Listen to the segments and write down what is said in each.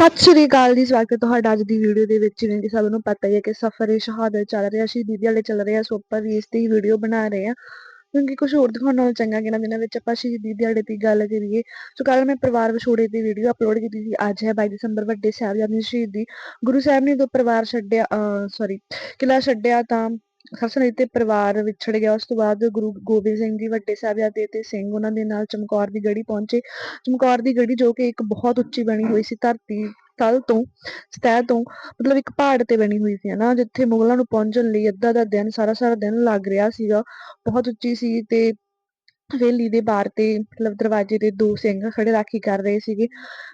ਸਤਿ ਸ਼੍ਰੀ ਅਕਾਲ ਜੀ, ਸਵਾਗਤ ਹੈ ਤੁਹਾਡਾ ਅੱਜ ਦੀ ਵੀਡੀਓ ਦੇ ਵਿੱਚ। ਜਿਵੇਂ ਕਿ ਸਭ ਨੂੰ ਪਤਾ ਹੀ ਹੈ ਕਿ ਸਫਰ ਸ਼ਹਾਦਤ ਚੱਲ ਰਿਹਾ, ਸ਼ਹੀਦੀ ਦਿਹਾੜੇ ਚੱਲ ਰਹੇ ਸੋ ਆਪਾਂ ਵੀ ਇਸ ਤੇ ਹੀ ਵੀਡੀਓ ਬਣਾ ਰਹੇ ਆ ਕਿਉਂਕਿ ਕੁਝ ਹੋਰ ਦਿਖਾਉਣ ਨਾਲੋਂ ਚੰਗਾ, ਕਿ ਇਹਨਾਂ ਦਿਨਾਂ ਵਿੱਚ ਆਪਾਂ ਸ਼ਹੀਦੀ ਦਿਹਾੜੇ ਦੀ ਗੱਲ ਕਰੀਏ। ਸੋ ਕੱਲ ਮੈਂ ਪਰਿਵਾਰ ਵਿਛੋੜੇ ਦੀ ਵੀਡੀਓ ਅਪਲੋਡ ਕੀਤੀ ਸੀ, ਅੱਜ ਹੈ 22 ਦਸੰਬਰ, ਵੱਡੇ ਸਾਹਿਬਜ਼ਾਦੇ ਦੀ ਸ਼ਹੀਦੀ। ਗੁਰੂ ਸਾਹਿਬ ਨੇ ਜਦੋਂ ਪਰਿਵਾਰ ਛੱਡਿਆ ਸੌਰੀ ਕਿਲਾ ਛੱਡਿਆ ਤਾਂ ਹਸਨ ਤੇ ਪਰਿਵਾਰ ਵਿਛੜ ਗਿਆ। ਉਸ ਤੋਂ ਬਾਅਦ ਗੁਰੂ ਗੋਬਿੰਦ ਸਿੰਘ ਜੀ ਵੱਡੇ ਸਾਹਿਬਜ਼ਾਦੇ ਤੇ ਸਿੰਘ ਉਹਨਾਂ ਦੇ ਨਾਲ ਚਮਕੌਰ ਦੀ ਗੜੀ ਪਹੁੰਚੇ। ਚਮਕੌਰ ਦੀ ਗੜੀ ਜੋ ਕਿ ਇੱਕ ਬਹੁਤ ਉੱਚੀ ਬਣੀ ਹੋਈ ਸੀ, ਧਰਤੀ ਤਲ ਤੋਂ, ਸਤਹ ਤੋਂ, ਮਤਲਬ ਇੱਕ ਪਹਾੜ ਤੇ ਬਣੀ ਹੋਈ ਸੀ, ਹਨਾ, ਜਿੱਥੇ ਮੁਗਲਾਂ ਨੂੰ ਪਹੁੰਚਣ ਲਈ ਅੱਧਾ ਦਾ ਦਿਨ ਸਾਰਾ ਸਾਰਾ ਦਿਨ ਲੱਗ ਰਿਹਾ ਸੀਗਾ। ਬਹੁਤ ਉੱਚੀ ਸੀ ਤੇ ਹਵੇਲੀ ਦੇ ਬਾਹਰ ਤੇ ਮਤਲਬ ਦਰਵਾਜ਼ੇ ਤੇ ਦੋ ਸਿੰਘ ਖੜੇ ਰਾਖੀ ਕਰ ਰਹੇ ਸੀਗੇ।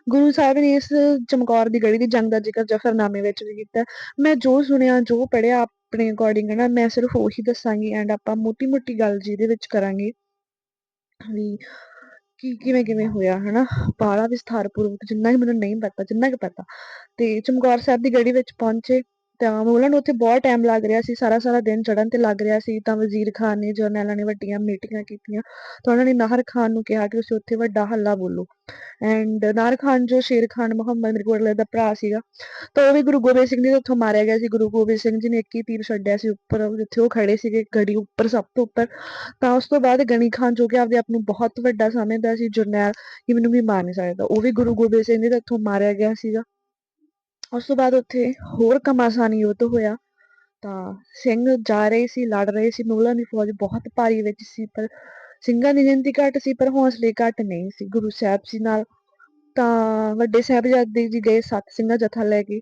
ਗੁਰੂ ਸਾਹਿਬ ਨੇ ਇਸ ਚਮਕੌਰ ਦੀ ਗੜੀ ਦੀ ਜੰਗ ਦਾ ਜ਼ਿਕਰ ਜਫਰਨਾਮੇ ਵਿੱਚ ਵੀ ਕੀਤਾ। ਮੈਂ ਜੋ ਸੁਣਿਆ, ਜੋ ਪੜਿਆ ਆਪਣੇ ਅਕੋਰਡਿੰਗ ਹੈ ਨਾ, ਮੈਂ ਸਿਰਫ ਉਹੀ ਦੱਸਾਂਗੀ ਐਂਡ ਆਪਾਂ ਮੋਟੀ ਮੋਟੀ ਗੱਲ ਜਿਹਦੇ ਵਿੱਚ ਕਰਾਂਗੇ ਵੀ ਕੀ, ਕਿਵੇਂ ਕਿਵੇਂ ਹੋਇਆ, ਹਨਾ? ਬਾਲਾ ਵਿਸਥਾਰਪੂਰਵਕ ਜਿੰਨਾ ਕਿ ਮੈਨੂੰ ਨਹੀਂ ਪਤਾ, ਜਿੰਨਾ ਕਿ ਪਤਾ। ਤੇ ਚਮਕੌਰ ਸਾਹਿਬ ਦੀ ਗੜੀ ਵਿੱਚ ਪਹੁੰਚੇ ਤਾਂ ਉਹਨਾਂ ਨੂੰ ਉੱਥੇ ਬਹੁਤ ਟਾਈਮ ਲੱਗ ਰਿਹਾ ਸੀ, ਸਾਰਾ ਸਾਰਾ ਦਿਨ ਚੜਨ ਤੇ ਲੱਗ ਰਿਹਾ ਸੀ, ਤਾਂ ਵਜ਼ੀਰ ਖਾਨ ਨੇ ਜਰਨੈਲਾਂ ਨੇ ਵੱਡੀਆਂ ਮੀਟਿੰਗਾਂ ਕੀਤੀਆਂ, ਤਾਂ ਉਹਨਾਂ ਨੇ ਨਾਹਰ ਖਾਨ ਨੂੰ ਕਿਹਾ ਕਿ ਤੁਸੀਂ ਉੱਥੇ ਵੱਡਾ ਹੱਲਾ ਬੋਲੋ। ਐਂਡ ਨਾਹਰ ਖਾਨ ਜੋ ਸ਼ੇਰ ਖਾਨ ਮੁਹੰਮਦ ਮਿਰਗੋੜਲੇ ਦਾ ਭਰਾ ਸੀਗਾ, ਤਾਂ ਉਹ ਵੀ ਗੁਰੂ ਗੋਬਿੰਦ ਸਿੰਘ ਜੀ ਦੇ ਉੱਥੋਂ ਮਾਰਿਆ ਗਿਆ ਸੀ। ਗੁਰੂ ਗੋਬਿੰਦ ਸਿੰਘ ਜੀ ਨੇ ਇੱਕ ਹੀ ਤੀਰ ਛੱਡਿਆ ਸੀ ਉੱਪਰ, ਜਿੱਥੇ ਉਹ ਖੜੇ ਸੀਗੇ ਗੜੀ ਉੱਪਰ, ਸਭ ਤੋਂ ਉੱਪਰ। ਤਾਂ ਉਸ ਤੋਂ ਬਾਅਦ ਗਣੀ ਖਾਨ ਜੋ ਕਿ ਆਪਦੇ ਆਪ ਨੂੰ ਬਹੁਤ ਵੱਡਾ ਸਮਝਦਾ ਸੀ, ਜਰਨੈਲ, ਕਿ ਮੈਨੂੰ ਵੀ ਮਾਰ ਨਹੀਂ ਸਕਦਾ, ਉਹ ਵੀ ਗੁਰੂ ਗੋਬਿੰਦ ਸਿੰਘ ਜੀ ਦੇ ਉੱਥੋਂ ਮਾਰਿਆ ਗਿਆ ਸੀਗਾ। ਉਸ ਤੋਂ ਬਾਅਦ ਉੱਥੇ ਹੋਰ ਕਮਾਸਾਨ ਯੁੱਧ ਹੋਇਆ। ਤਾਂ ਸਿੰਘ ਜਾ ਰਹੇ ਸੀ, ਲੜ ਰਹੇ ਸੀ। ਮੁਗਲਾਂ ਦੀ ਫੌਜ ਬਹੁਤ ਭਾਰੀ ਵਿੱਚ ਸੀ, ਪਰ ਸਿੰਘਾਂ ਦੀ ਗਿਣਤੀ ਘੱਟ ਸੀ, ਪਰ ਹੌਸਲੇ ਘੱਟ ਨਹੀਂ ਸੀ। ਗੁਰੂ ਸਾਹਿਬ ਜੀ ਨਾਲ ਤਾਂ ਵੱਡੇ ਸਾਹਿਬਜ਼ਾਦੇ ਜੀ ਗਏ, ਸੱਤ ਸਿੰਘਾਂ ਜਥਾ ਲੈ ਕੇ।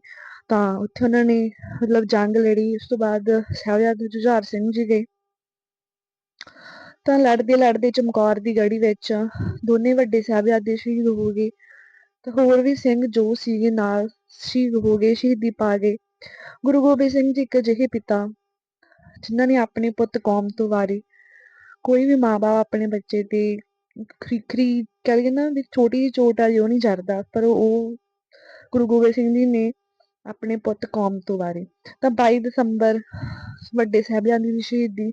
ਤਾਂ ਉੱਥੇ ਉਹਨਾਂ ਨੇ ਮਤਲਬ ਜੰਗ ਲੜੀ, ਉਸ ਤੋਂ ਬਾਅਦ ਸਾਹਿਬਜ਼ਾਦੇ ਜੁਝਾਰ ਸਿੰਘ ਜੀ ਗਏ। ਤਾਂ ਲੜਦੇ ਲੜਦੇ ਚਮਕੌਰ ਦੀ ਗੜੀ ਵਿੱਚ ਦੋਨੇ ਵੱਡੇ ਸਾਹਿਬਜ਼ਾਦੇ ਸ਼ਹੀਦ ਹੋ ਗਏ। ਤੇ ਹੋਰ ਵੀ ਸਿੰਘ ਜੋ ਸੀਗੇ ਨਾਲ ਸ਼ਹੀਦ ਹੋ ਗਏ, ਸ਼ਹੀਦੀ ਪਾ ਗਏ। ਗੁਰੂ ਗੋਬਿੰਦ ਸਿੰਘ ਜੀ ਇੱਕ ਅਜਿਹੇ ਪਿਤਾ ਜਿਨ੍ਹਾਂ ਨੇ ਆਪਣੇ ਪੁੱਤ ਕੌਮ ਤੋਂ ਵਾਰੇ ਕੋਈ ਵੀ ਮਾਪੇ ਆਪਣੇ ਬੱਚੇ ਤੇ ਖਰੀਖਰੀ ਕਹਿੰਦੇ ਨਾ ਵੀ ਛੋਟੀ ਜਿਹੀ ਚੋਟ ਆ ਜੋ ਨਹੀਂ ਜਰਦਾ, ਪਰ ਉਹ ਗੁਰੂ ਗੋਬਿੰਦ ਸਿੰਘ ਜੀ ਨੇ ਆਪਣੇ ਪੁੱਤ ਕੌਮ ਤੋਂ ਵਾਰੇ। ਤਾਂ 22 ਦਸੰਬਰ ਵੱਡੇ ਸਾਹਿਬਜ਼ਾਦੇ ਦੀ ਸ਼ਹੀਦੀ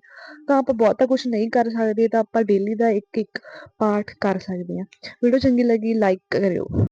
ਤਾਂ ਆਪਾਂ ਬਹੁਤਾ ਕੁਝ ਨਹੀਂ ਕਰ ਸਕਦੇ, ਤਾਂ ਆਪਾਂ ਡੇਲੀ ਦਾ ਇੱਕ ਇੱਕ ਪਾਠ ਕਰ ਸਕਦੇ ਹਾਂ। ਵੀਡੀਓ ਚੰਗੀ ਲੱਗੀ ਲਾਈਕ ਕਰਿਓ।